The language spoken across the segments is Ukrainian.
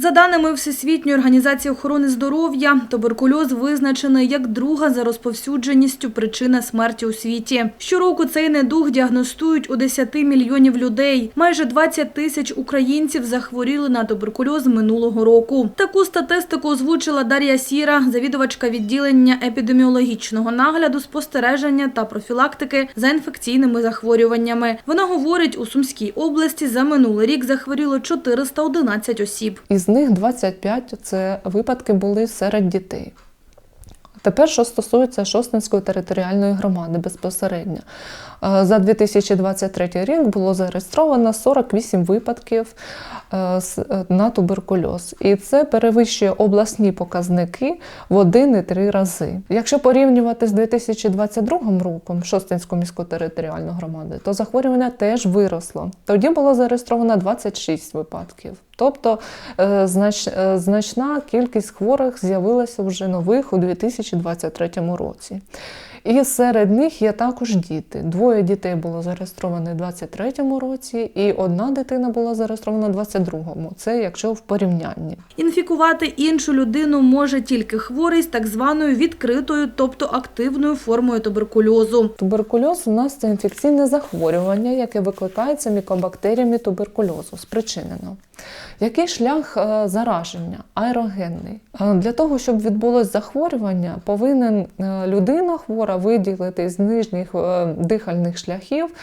За даними Всесвітньої організації охорони здоров'я, туберкульоз визначений як друга за розповсюдженістю причина смерті у світі. Щороку цей недуг діагностують у 10 мільйонів людей. Майже 20 тисяч українців захворіли на туберкульоз минулого року. Таку статистику озвучила Дар'я Сіра, завідувачка відділення епідеміологічного нагляду, спостереження та профілактики за інфекційними захворюваннями. Вона говорить, у Сумській області за минулий рік захворіло 411 осіб. Із них 25 це випадки були серед дітей. Тепер, що стосується Шостинської територіальної громади безпосередньо. Е, За 2023 рік було зареєстровано 48 випадків е, з- е, на туберкульоз. І це перевищує обласні показники в 1,3 рази. Якщо порівнювати з 2022 роком Шостинську міську територіальну громаду, то захворювання теж виросло. Тоді було зареєстровано 26 випадків. Тобто е, знач, е, значна кількість хворих з'явилася вже нових у 2023 році. І серед них є також діти. Двоє дітей було зареєстровано у 2023 році, і одна дитина була зареєстрована у 2022. Це якщо в порівнянні. Інфікувати іншу людину може тільки хворий з так званою відкритою, тобто активною формою туберкульозу. Туберкульоз у нас це інфекційне захворювання, яке викликається мікобактеріями туберкульозу, спричинено. Який шлях е, зараження? Аерогенний. Е, Для того, щоб відбулось захворювання, повинен е, людина хвора виділити з нижніх дихальних шляхів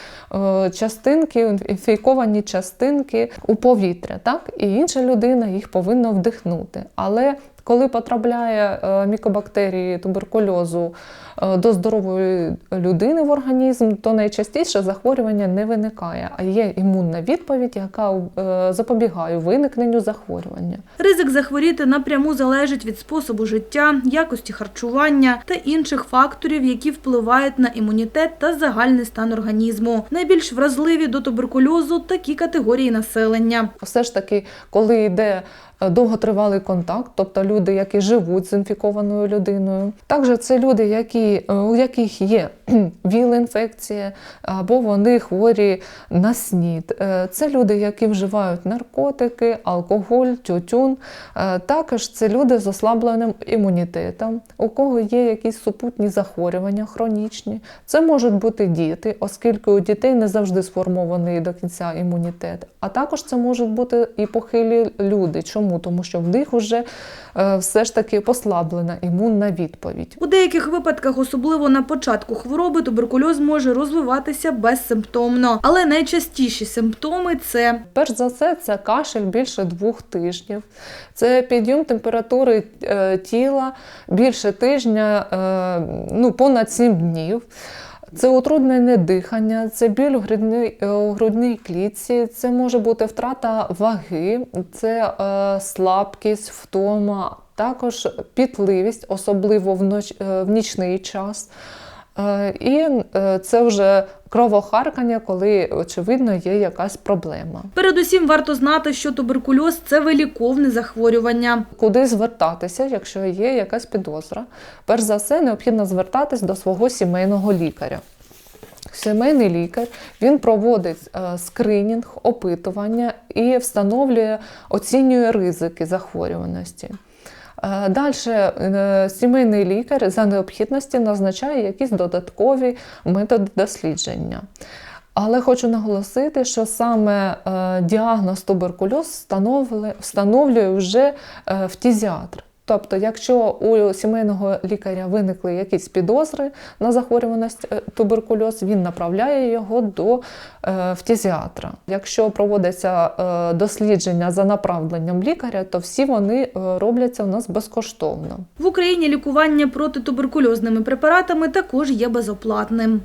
частинки, інфіковані частинки у повітря, так? і інша людина їх повинна вдихнути. Але коли потрапляє е, мікобактерії туберкульозу е, до здорової людини в організм, то найчастіше захворювання не виникає, а є імунна відповідь, яка е, запобігає виникненню захворювання. Ризик захворіти напряму залежить від способу життя, якості харчування та інших факторів, які впливають на імунітет та загальний стан організму. Найбільш вразливі до туберкульозу такі категорії населення. Все ж таки, коли йде довготривалий контакт, тобто люди, які живуть з інфікованою людиною, також це люди, які, е, у яких є віл-інфекція, або вони хворі на снід. Е, Це люди, які вживають наркотики, алкоголь, тютюн. Е, Також це люди з ослабленим імунітетом, у кого є якісь супутні захворювання хронічні. Це можуть бути діти, оскільки у дітей не завжди сформований до кінця імунітет. А також це можуть бути і похилі люди. Чому? Тому що в них вже все ж таки послаблена імунна відповідь. У деяких випадках, особливо на початку хвороби, туберкульоз може розвиватися безсимптомно. Але найчастіші симптоми це Перш за все, це кашель більше двох тижнів, це підйом температури е, тіла більше тижня, е, ну, понад 7 днів. Це утруднене дихання, це біль у грудній, е, у грудній клітці, це може бути втрата ваги, це е, слабкість, втома, також пітливість, особливо в, ноч, е, в нічний час. Е, І е, це вже кровохаркання, коли очевидно є якась проблема. передусім варто знати, що туберкульоз це виліковне захворювання. Куди звертатися, якщо є якась підозра? Перш за все, необхідно звертатись до свого сімейного лікаря. Сімейний лікар він проводить е, скринінг, опитування і встановлює, оцінює ризики захворюваності. Далі сімейний лікар за необхідності назначає якісь додаткові методи дослідження. Але хочу наголосити, що саме е, діагноз туберкульоз встановлює, вже е, фтізіатр. Тобто, якщо у сімейного лікаря виникли якісь підозри на захворюваність е, туберкульоз, він направляє його до е, фтізіатра. Якщо проводиться е, дослідження за направленням лікаря, то всі вони робляться у нас безкоштовно. В Україні лікування протитуберкульозними препаратами також є безоплатним.